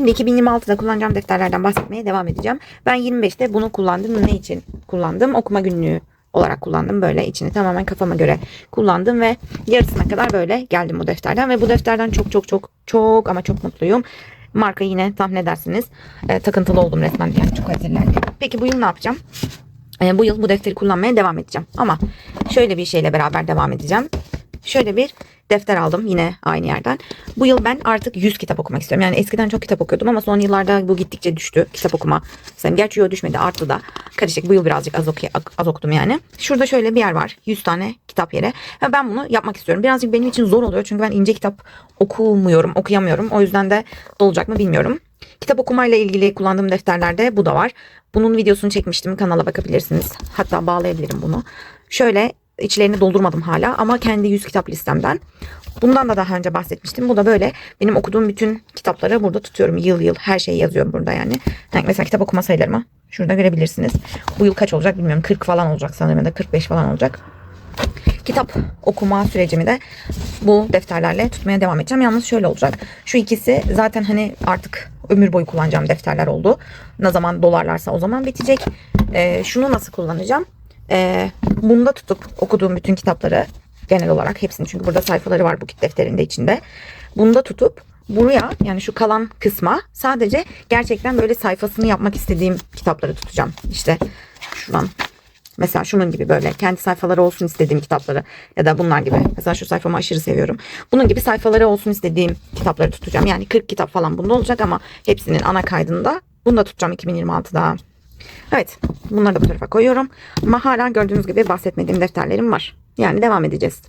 Şimdi 2026'da kullanacağım defterlerden bahsetmeye devam edeceğim. Ben 25'te bunu kullandım. Ne için kullandım? Okuma günlüğü olarak kullandım. Böyle içini tamamen kafama göre kullandım ve yarısına kadar böyle geldim bu defterden ve bu defterden çok çok çok çok ama çok mutluyum. Marka yine tahmin edersiniz. E, takıntılı oldum resmen yani çok kalitelilerdi. Peki bu yıl ne yapacağım? E, bu yıl bu defteri kullanmaya devam edeceğim. Ama şöyle bir şeyle beraber devam edeceğim. Şöyle bir defter aldım yine aynı yerden. Bu yıl ben artık 100 kitap okumak istiyorum. Yani eskiden çok kitap okuyordum ama son yıllarda bu gittikçe düştü kitap okuma. Sen gerçi yok düşmedi arttı da. Karışık bu yıl birazcık az, okuy- az okudum yani. Şurada şöyle bir yer var. 100 tane kitap yeri. Ve ben bunu yapmak istiyorum. Birazcık benim için zor oluyor. Çünkü ben ince kitap okumuyorum, okuyamıyorum. O yüzden de dolacak mı bilmiyorum. Kitap okumayla ilgili kullandığım defterlerde bu da var. Bunun videosunu çekmiştim. Kanala bakabilirsiniz. Hatta bağlayabilirim bunu. Şöyle içlerini doldurmadım hala ama kendi 100 kitap listemden. Bundan da daha önce bahsetmiştim. Bu da böyle benim okuduğum bütün kitapları burada tutuyorum. Yıl yıl her şey yazıyor burada yani. yani mesela kitap okuma sayılarımı şurada görebilirsiniz. Bu yıl kaç olacak bilmiyorum. 40 falan olacak sanırım ya da 45 falan olacak. Kitap okuma sürecimi de bu defterlerle tutmaya devam edeceğim. Yalnız şöyle olacak. Şu ikisi zaten hani artık ömür boyu kullanacağım defterler oldu. Ne zaman dolarlarsa o zaman bitecek. Ee, şunu nasıl kullanacağım? Ee, bunda tutup okuduğum bütün kitapları genel olarak hepsini çünkü burada sayfaları var bu kit defterinde içinde. Bunda tutup buraya yani şu kalan kısma sadece gerçekten böyle sayfasını yapmak istediğim kitapları tutacağım. İşte şuradan Mesela şunun gibi böyle kendi sayfaları olsun istediğim kitapları ya da bunlar gibi. Mesela şu sayfamı aşırı seviyorum. Bunun gibi sayfaları olsun istediğim kitapları tutacağım. Yani 40 kitap falan bunda olacak ama hepsinin ana kaydında bunu da tutacağım 2026'da. Evet bunları da bu tarafa koyuyorum. Ama hala gördüğünüz gibi bahsetmediğim defterlerim var. Yani devam edeceğiz.